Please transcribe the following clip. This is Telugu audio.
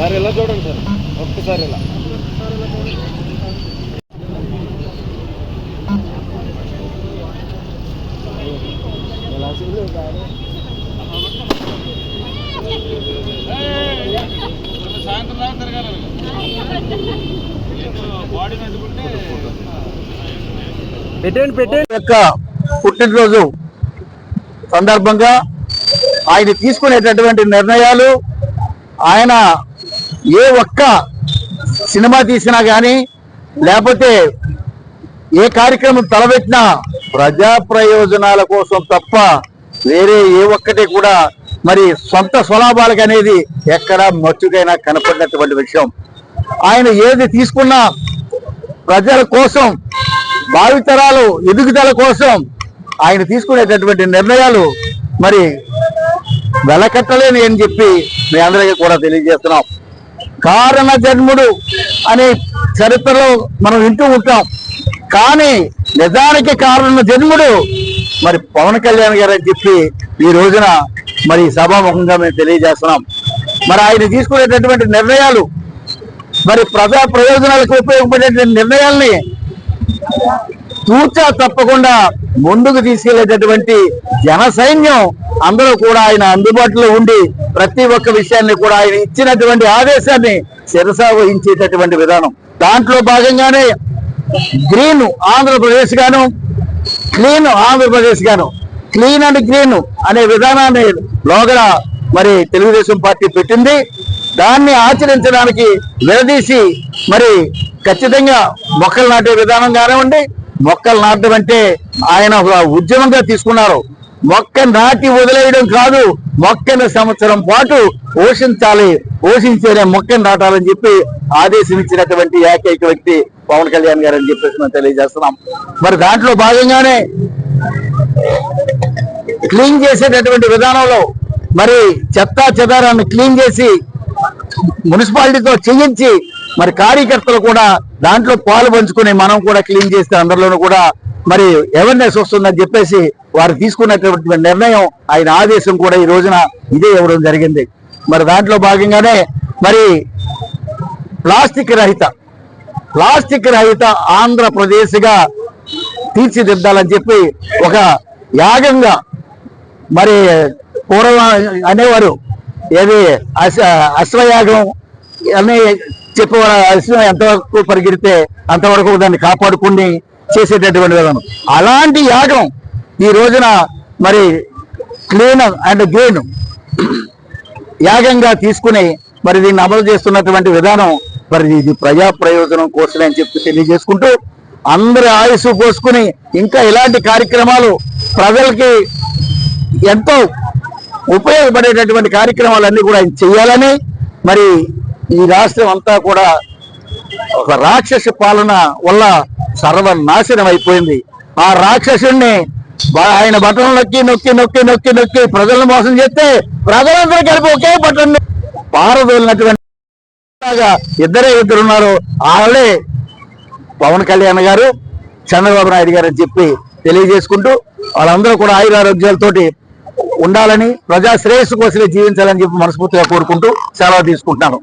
సార్ ఇలా చూడండి సార్. ఒక్కసారి ఇలా. సాయంత్రం దాకా తిరగాలి బాడీ నడుకుంటే పెట్టండి పెట్టండి యొక్క పుట్టినరోజు సందర్భంగా ఆయన తీసుకునేటటువంటి నిర్ణయాలు ఆయన ఏ ఒక్క సినిమా తీసినా కానీ లేకపోతే ఏ కార్యక్రమం తలపెట్టినా ప్రజా ప్రయోజనాల కోసం తప్ప వేరే ఏ ఒక్కటి కూడా మరి సొంత స్వలాభాలకు అనేది ఎక్కడ మచ్చుకైనా కనపడినటువంటి విషయం. ఆయన ఏది తీసుకున్నా ప్రజల కోసం భావితరాలు ఎదుగుదల కోసం ఆయన తీసుకునేటటువంటి నిర్ణయాలు మరి వెలకట్టలేని అని చెప్పి మీ అందరికీ కూడా తెలియజేస్తున్నాం. కారణ జన్ముడు అనే చరిత్రలో మనం వింటూ ఉంటాం. కానీ నిజానికి కారణ జన్ముడు మరి పవన్ కళ్యాణ్ గారు అని చెప్పి ఈ రోజున మరి సభాముఖంగా మేము తెలియజేస్తున్నాం. మరి ఆయన తీసుకునేటటువంటి నిర్ణయాలు మరి ప్రజా ప్రయోజనాలకు ఉపయోగపడేటువంటి నిర్ణయాల్ని తూచా తప్పకుండా ముందుకు తీసుకెళ్ళేటటువంటి జన సైన్యం అందరూ కూడా ఆయన అందుబాటులో ఉండి ప్రతి ఒక్క విషయాన్ని కూడా ఆయన ఇచ్చినటువంటి ఆదేశాన్ని శిరసా వహించేటటువంటి విధానం. దాంట్లో భాగంగానే గ్రీన్ ఆంధ్రప్రదేశ్ గాను క్లీన్ ఆంధ్రప్రదేశ్ గాను క్లీన్ అండ్ గ్రీన్ అనే విధానాన్ని లోగడ మరి తెలుగుదేశం పార్టీ పెట్టింది. దాన్ని ఆచరించడానికి విడదీసి మరి ఖచ్చితంగా మొక్కలు నాటే విధానం కానివ్వండి మొక్కలు నాటడం అంటే ఆయన ఉద్యమంగా తీసుకున్నారు. మొక్క నాటి వదిలేయడం కాదు మొక్కని సంవత్సరం పాటు పోషించాలి పోషించేనే మొక్కను నాటాలని చెప్పి ఆదేశం ఇచ్చినటువంటి ఏకైక వ్యక్తి పవన్ కళ్యాణ్ గారు అని చెప్పేసి మనం తెలియజేస్తున్నాం. మరి దాంట్లో భాగంగానే క్లీన్ చేసేటటువంటి విధానంలో మరి చెత్త చెదారాన్ని క్లీన్ చేసి మున్సిపాలిటీతో చేయించి మరి కార్యకర్తలు కూడా దాంట్లో పాలు పంచుకుని మనం కూడా క్లీన్ చేస్తే అందరిలోనూ కూడా మరి అవేర్నెస్ వస్తుందని చెప్పేసి వారు తీసుకున్నటువంటి నిర్ణయం ఆయన ఆదేశం కూడా ఈ రోజున ఇదే ఇవ్వడం జరిగింది. మరి దాంట్లో భాగంగానే మరి ప్లాస్టిక్ రహిత ప్లాస్టిక్ రహిత ఆంధ్రప్రదేశ్గా తీర్చిదిద్దాలని చెప్పి ఒక యాగంగా మరి పూర్వం అనేవారు ఏది అశ్వ అశ్వయాగం అని చెప్పేవారు. అశ్వం ఎంతవరకు పరిగెడితే అంతవరకు దాన్ని కాపాడుకుని చేసేటటువంటి విధానం. అలాంటి యాగం ఈ రోజున మరి క్లీన్ అండ్ గ్రీన్ యాగంగా తీసుకుని మరి దీన్ని అమలు చేస్తున్నటువంటి విధానం మరి ఇది ప్రజా ప్రయోజనం కోసమే అని చెప్పి తెలియజేసుకుంటూ అందరి ఆయుస్సు పోసుకుని ఇంకా ఇలాంటి కార్యక్రమాలు ప్రజలకి ఎంతో ఉపయోగపడేటటువంటి కార్యక్రమాలన్నీ కూడా ఆయన చేయాలని మరి ఈ రాష్ట్రం అంతా కూడా ఒక రాక్షస పాలన వల్ల సర్వనాశనం అయిపోయింది. ఆ రాక్షసుణ్ణి ఆయన బటన్ నొక్కి నొక్కి నొక్కి నొక్కి నొక్కి ప్రజలను మోసం చేస్తే ప్రజలందరూ కలిపి ఒకే బటన్ పారదోలినటువంటి ఇద్దరే ఇద్దరు ఉన్నారు. వాళ్ళే పవన్ కళ్యాణ్ గారు చంద్రబాబు నాయుడు గారు అని చెప్పి తెలియజేసుకుంటూ వాళ్ళందరూ కూడా ఆయురారోగ్యాలతోటి ఉండాలని ప్రజా శ్రేయస్సు కోసమే జీవించాలని చెప్పి మనస్ఫూర్తిగా కోరుకుంటూ సెలవు తీసుకుంటున్నాను.